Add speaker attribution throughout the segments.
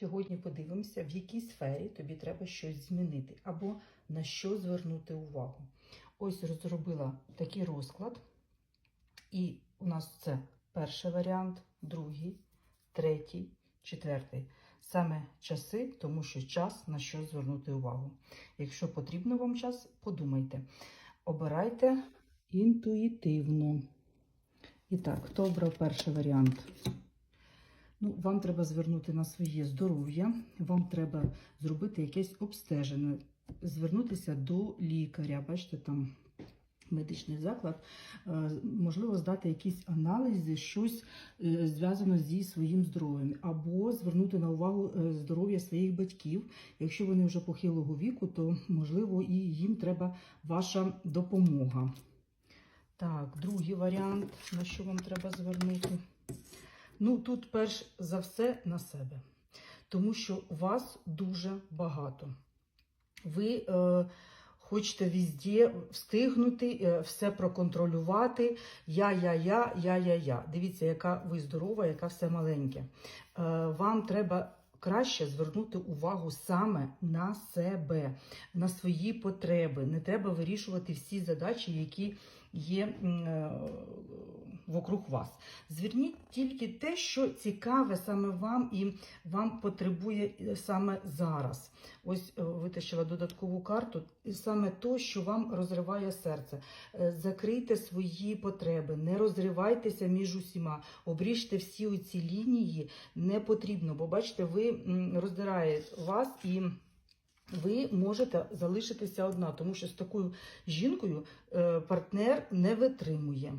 Speaker 1: Сьогодні подивимося, в якій сфері тобі треба щось змінити або на що звернути увагу. Ось розробила такий розклад, і у нас це перший варіант, другий, третій, четвертий. Саме часи, тому що час на що звернути увагу. Якщо потрібно вам час, подумайте. Обирайте інтуїтивно. І так, хто обрав перший варіант? Ну, вам треба звернути на своє здоров'я, вам треба зробити якесь обстеження, звернутися до лікаря. Бачите, там медичний заклад, Е, можливо, здати якісь аналізи, щось е, зв'язане зі своїм здоров'ям, або звернути на увагу е, здоров'я своїх батьків. Якщо вони вже похилого віку, то можливо і їм треба ваша допомога. Так, другий варіант, на що вам треба звернути. Ну, тут перш за все на себе, тому що вас дуже багато. Ви е, хочете везде встигнути, е, все проконтролювати. Я, я, я, я, я, я. Дивіться, яка ви здорова, яка все маленьке. Е, вам треба. Краще звернути увагу саме на себе, на свої потреби. Не треба вирішувати всі задачі, які є е, вокруг вас. Зверніть тільки те, що цікаве саме вам і вам потребує е, саме зараз. Ось е, витащила додаткову карту, і саме то, що вам розриває серце. Е, Закрийте свої потреби, не розривайтеся між усіма, обріжте всі оці лінії, не потрібно, бо бачите, ви роздирає вас і. Ви можете залишитися одна, тому що з такою жінкою партнер не витримує.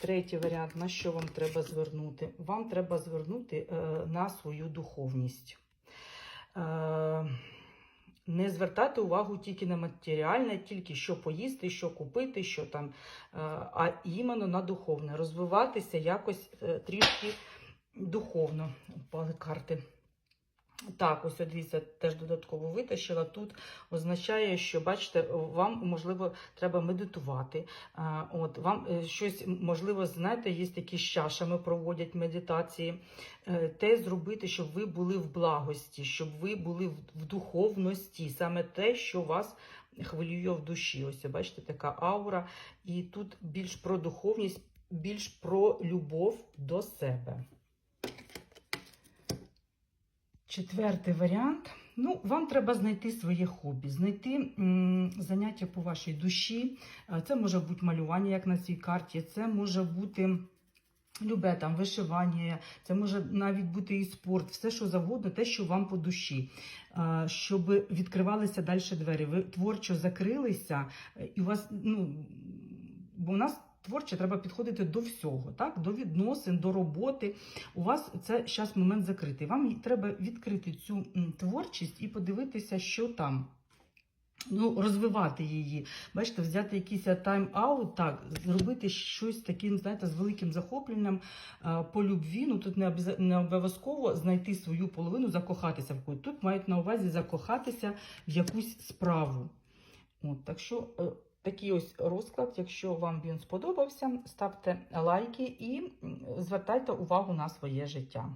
Speaker 1: Третій варіант, на що вам треба звернути? Вам треба звернути е, на свою духовність. Е, не звертати увагу тільки на матеріальне, тільки що поїсти, що купити, що там, е, а іменно на духовне. Розвиватися якось трішки духовно. Карти. Так, ось дивіться, теж додатково витащила. Тут означає, що бачите, вам можливо треба медитувати. От вам е, щось можливо, знаєте, є такі з чашами проводять медитації. Е, Те зробити, щоб ви були в благості, щоб ви були в- в духовності, саме те, що вас хвилює в душі. Ось бачите, така аура. І тут більш про духовність, більш про любов до себе. Четвертий варіант. Ну, вам треба знайти своє хобі, знайти м, заняття по вашій душі. Е, Це може бути малювання, як на цій карті, це може бути любе там вишивання, це може навіть бути і спорт, все що завгодно, те, що вам по душі, Е, щоб відкривалися далі двері. Ви творчо закрилися, е, і у вас, ну, бо у нас. Творче треба підходити до всього, так? до відносин, до роботи. У вас це зараз момент закритий. Вам треба відкрити цю творчість і подивитися, що там. Ну, розвивати її. Бачите, взяти якийсь тайм-аут, так, зробити щось таким, знаєте, з великим захопленням по любві. Ну тут не обов'язково знайти свою половину, закохатися в когось. Тут мають на увазі закохатися в якусь справу. От, так що е, такий ось розклад. Якщо вам він сподобався, ставте лайки і звертайте увагу на своє життя.